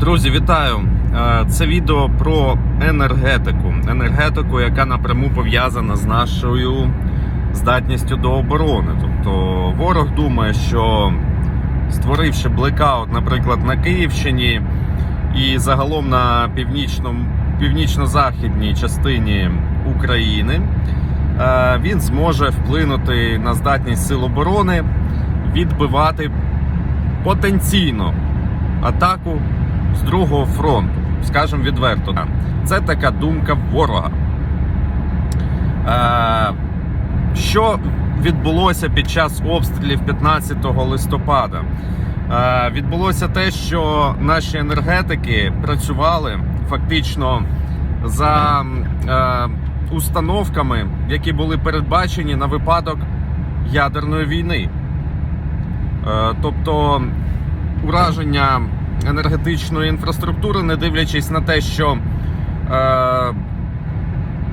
Друзі, вітаю! Е, Це відео про енергетику. Енергетику, яка напряму пов'язана з нашою здатністю до оборони. Тобто ворог думає, що створивши блекаут, наприклад, на Київщині і загалом на північно-західній частині України, е, він зможе вплинути на здатність сил оборони, відбивати потенційно атаку з другого фронту. Скажемо відверто, це така думка ворога. Е, що відбулося під час обстрілів 15 листопада? Е, відбулося те, що наші енергетики працювали фактично за е, установками, які були передбачені на випадок ядерної війни. Тобто ураження енергетичної інфраструктури, не дивлячись на те, що е,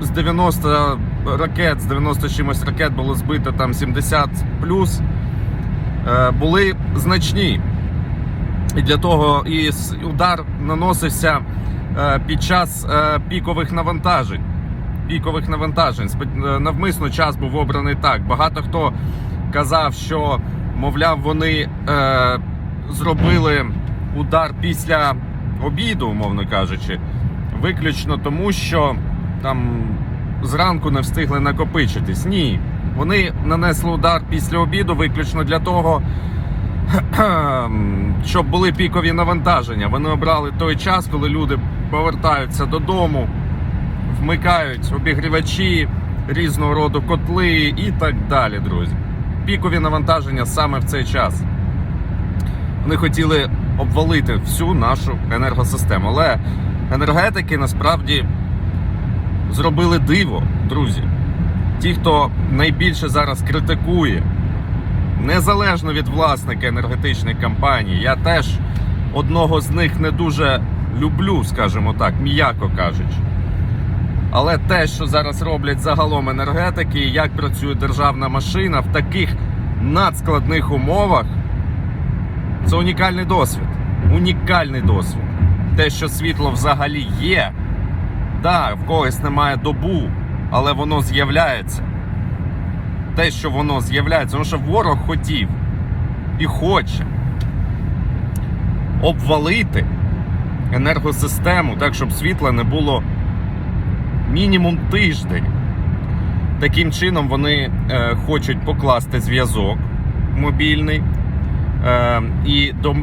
з 90 ракет, з 90 чимось ракет було збито там 70 плюс, е, були значні. І для того і удар наносився е, під час е, пікових навантажень. Пікових навантажень. Е, Навмисно час був обраний так. Багато хто казав, що, мовляв, вони е, зробили удар після обіду, умовно кажучи, виключно тому, що там зранку не встигли накопичитись. Ні. Вони нанесли удар після обіду виключно для того, щоб були пікові навантаження. Вони обрали той час, коли люди повертаються додому, вмикають обігрівачі, різного роду котли і так далі, друзі. Пікові навантаження саме в цей час. Вони хотіли обвалити всю нашу енергосистему. Але енергетики насправді зробили диво, друзі. Ті, хто найбільше зараз критикує, незалежно від власника енергетичних компаній, я теж одного з них не дуже люблю, скажімо так, м'яко кажучи. Але те, що зараз роблять загалом енергетики, як працює державна машина в таких надскладних умовах, це унікальний досвід. Унікальний досвід. Те, що світло взагалі є, да, в когось немає добу, але воно з'являється. Те, що воно з'являється, тому що ворог хотів і хоче обвалити енергосистему так, щоб світла не було мінімум тиждень. Таким чином вони е, хочуть покласти зв'язок мобільний і, до,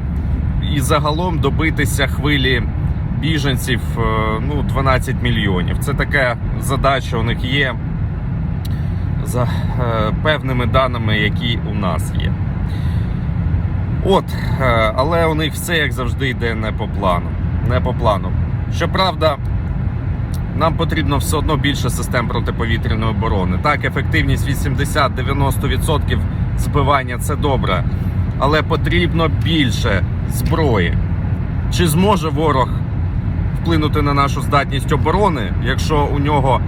і загалом добитися хвилі біженців е, ну, 12 мільйонів. Це така задача у них є за е, певними даними, які у нас є. От, е, але у них все як завжди йде не по плану. Не по плану. Щоправда, нам потрібно все одно більше систем протиповітряної оборони. Так, ефективність 80-90% збивання це добре, але потрібно більше зброї. Чи зможе ворог вплинути на нашу здатність оборони, якщо у нього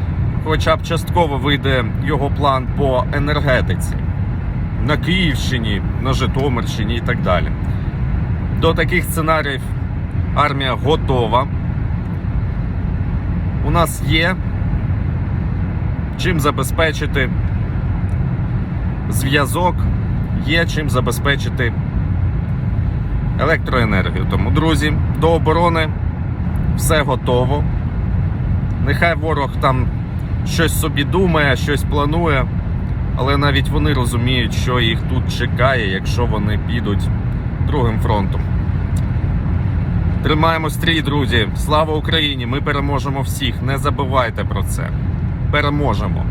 хоча б частково вийде його план по енергетиці на Київщині, на Житомирщині і так далі? До таких сценаріїв армія готова. У нас є чим забезпечити зв'язок, є чим забезпечити електроенергію. Тому, друзі, до оборони все готово. Нехай ворог там щось собі думає, щось планує, але навіть вони розуміють, що їх тут чекає, якщо вони підуть другим фронтом. Тримаємо стрій, друзі. Слава Україні! Ми переможемо всіх. Не забувайте про це. Переможемо.